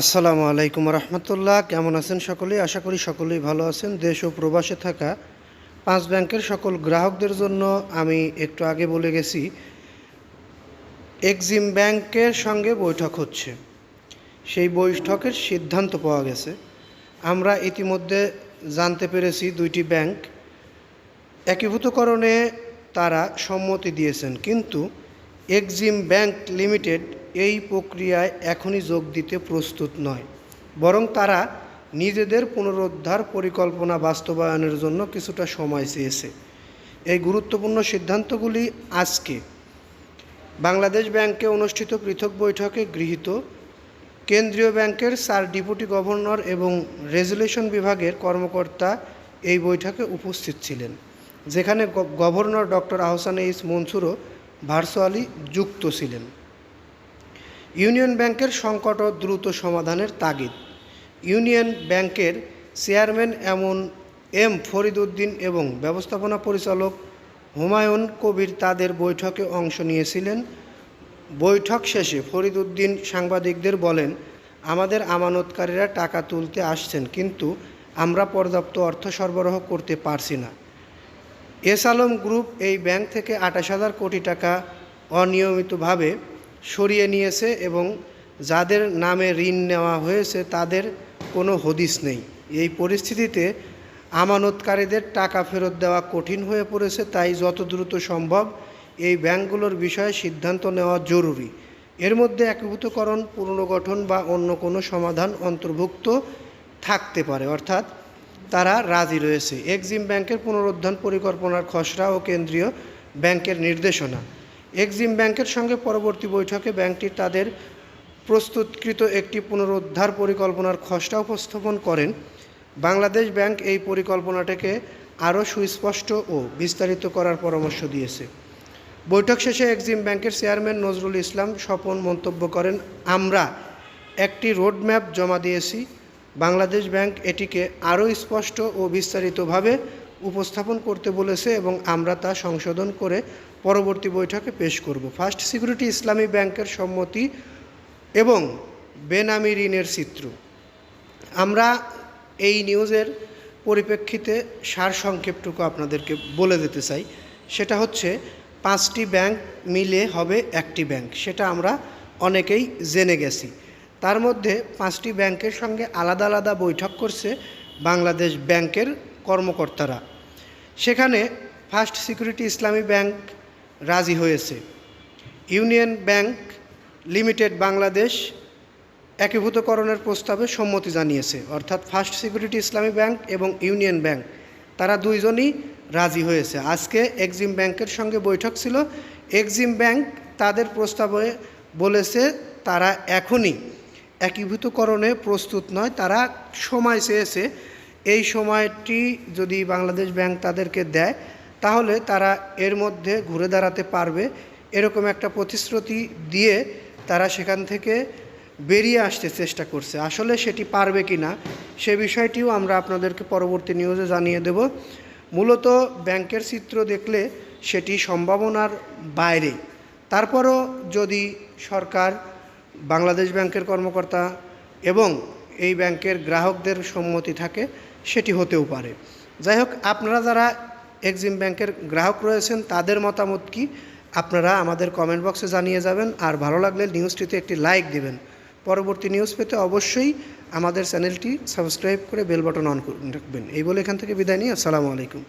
আসসালামু আলাইকুম রহমতুল্লাহ। কেমন আছেন সকলেই আশা করি সকলেই ভালো আছেন। দেশ ও প্রবাসে থাকা পাঁচ ব্যাংকের সকল গ্রাহকদের জন্য আমি একটু আগে বলে গেছি, এক্সিম ব্যাংকের সঙ্গে বৈঠক হচ্ছে। সেই বৈঠকের সিদ্ধান্ত পাওয়া গেছে। আমরা ইতিমধ্যে জানতে পেরেছি দুইটি ব্যাংক একীভূতকরণে তারা সম্মতি দিয়েছেন। কিন্তু এক্সিম ব্যাংক লিমিটেড এই প্রক্রিয়ায় এখনই যোগ দিতে প্রস্তুত নয়, বরং তারা নিজেদের পুনরুদ্ধার পরিকল্পনা বাস্তবায়নের জন্য কিছুটা সময় চেয়েছে। এই গুরুত্বপূর্ণ সিদ্ধান্তগুলি আজকে বাংলাদেশ ব্যাংকে অনুষ্ঠিত পৃথক বৈঠকে গৃহীত। কেন্দ্রীয় ব্যাংকের চার ডিপুটি গভর্নর এবং রেজুলেশন বিভাগের কর্মকর্তা এই বৈঠকে উপস্থিত ছিলেন, যেখানে গভর্নর ডক্টর আহসান এইস মনসুরও ভার্চুয়ালি যুক্ত ছিলেন। ইউনিয়ন ব্যাংকের সংকট দ্রুত সমাধানের তাগিদ। ইউনিয়ন ব্যাংকের চেয়ারম্যান এমন এম ফরিদ উদ্দিন এবং ব্যবস্থাপনা পরিচালক হুমায়ুন কবির তাদের বৈঠকে অংশ নিয়েছিলেন। বৈঠক শেষে ফরিদ উদ্দিন সাংবাদিকদের বলেন, আমাদের আমানতকারীরা টাকা তুলতে আসছেন, কিন্তু আমরা পর্যাপ্ত অর্থ সরবরাহ করতে পারছি না। এস আলম গ্রুপ এই ব্যাংক থেকে আঠাশ হাজার কোটি টাকা অনিয়মিতভাবে সরিয়ে নিয়েছে এবং যাদের নামে ঋণ নেওয়া হয়েছে তাদের কোনো হদিস নেই। এই পরিস্থিতিতে আমানতকারীদের টাকা ফেরত দেওয়া কঠিন হয়ে পড়েছে, তাই যত দ্রুত সম্ভব এই ব্যাংকগুলোর বিষয়ে সিদ্ধান্ত নেওয়া জরুরি। এর মধ্যে একীভূতকরণ, পুনর্গঠন বা অন্য কোনো সমাধান অন্তর্ভুক্ত থাকতে পারে, অর্থাৎ তারা রাজি রয়েছে। এক্সিম ব্যাংকের পুনরুদ্ধার পরিকল্পনার খসড়া ও কেন্দ্রীয় ব্যাংকের নির্দেশনা। এক্সিম ব্যাংকের সঙ্গে পরবর্তী বৈঠকে ব্যাংকটি তাদের প্রস্তুতকৃত একটি পুনরুদ্ধার পরিকল্পনার খসড়া উপস্থাপন করেন। বাংলাদেশ ব্যাংক এই পরিকল্পনাটাকে আরও সুস্পষ্ট ও বিস্তারিত করার পরামর্শ দিয়েছে। বৈঠক শেষে এক্সিম ব্যাংকের চেয়ারম্যান নজরুল ইসলাম স্বপন মন্তব্য করেন, আমরা একটি রোডম্যাপ জমা দিয়েছি। বাংলাদেশ ব্যাংক এটিকে আরও স্পষ্ট ও বিস্তারিতভাবে উপস্থাপন করতে বলেছে এবং আমরা তা সংশোধন করে পরবর্তী বৈঠকে পেশ করব। ফার্স্ট সিকিউরিটি ইসলামী ব্যাংকের সম্মতি এবং বেনামি ঋণের চিত্র। আমরা এই নিউজের পরিপ্রেক্ষিতে সারসংক্ষেপটুকু আপনাদেরকে বলে দিতে চাই। সেটা হচ্ছে, পাঁচটি ব্যাংক মিলে হবে একটি ব্যাংক। সেটা আমরা অনেকেই জেনে গেছি। তার মধ্যে পাঁচটি ব্যাংকের সঙ্গে আলাদা আলাদা বৈঠক করছে বাংলাদেশ ব্যাংকের কর্মকর্তারা। সেখানে ফার্স্ট সিকিউরিটি ইসলামী ব্যাংক রাজি হয়েছে। ইউনিয়ন ব্যাংক লিমিটেড বাংলাদেশ একীভূতকরণের প্রস্তাবে সম্মতি জানিয়েছে। অর্থাৎ ফার্স্ট সিকিউরিটি ইসলামী ব্যাংক এবং ইউনিয়ন ব্যাংক, তারা দুইজনই রাজি হয়েছে। আজকে এক্সিম ব্যাংকের সঙ্গে বৈঠক ছিল। এক্সিম ব্যাংক তাদের প্রস্তাবে বলেছে, তারা এখনই একীভূতকরণে প্রস্তুত নয়, তারা সময় চেয়েছে এই সময়টি যদি বাংলাদেশ ব্যাংক তাদেরকে দেয়, তাহলে তারা এর মধ্যে ঘুরে দাঁড়াতে পারবে। এরকম একটা প্রতিশ্রুতি দিয়ে তারা সেখান থেকে বেরিয়ে আসতে চেষ্টা করছে। আসলে সেটি পারবে কি না সে বিষয়টিও আমরা আপনাদেরকে পরবর্তী নিউজে জানিয়ে দেব। মূলত ব্যাংকের চিত্র দেখলে সেটি সম্ভাবনার বাইরে। তারপরও যদি সরকার, বাংলাদেশ ব্যাংকের কর্মকর্তা এবং এই ব্যাংকের গ্রাহকদের সম্মতি থাকে সেটি হতেও পারে। যাই হোক আপনারা যারা এক্সিম ব্যাংকের গ্রাহক রয়েছেন, তাদের মতামত কি? আপনারা আমাদের কমেন্ট বক্সে জানিয়ে যাবেন। আর ভালো লাগলে নিউজটিতে একটি লাইক দেবেন। পরবর্তী নিউজ পেতে অবশ্যই আমাদের চ্যানেলটি সাবস্ক্রাইব করে বেল বাটন অন রাখবেন এই বলে এখান থেকে বিদায় নিই। আসসালামু আলাইকুম।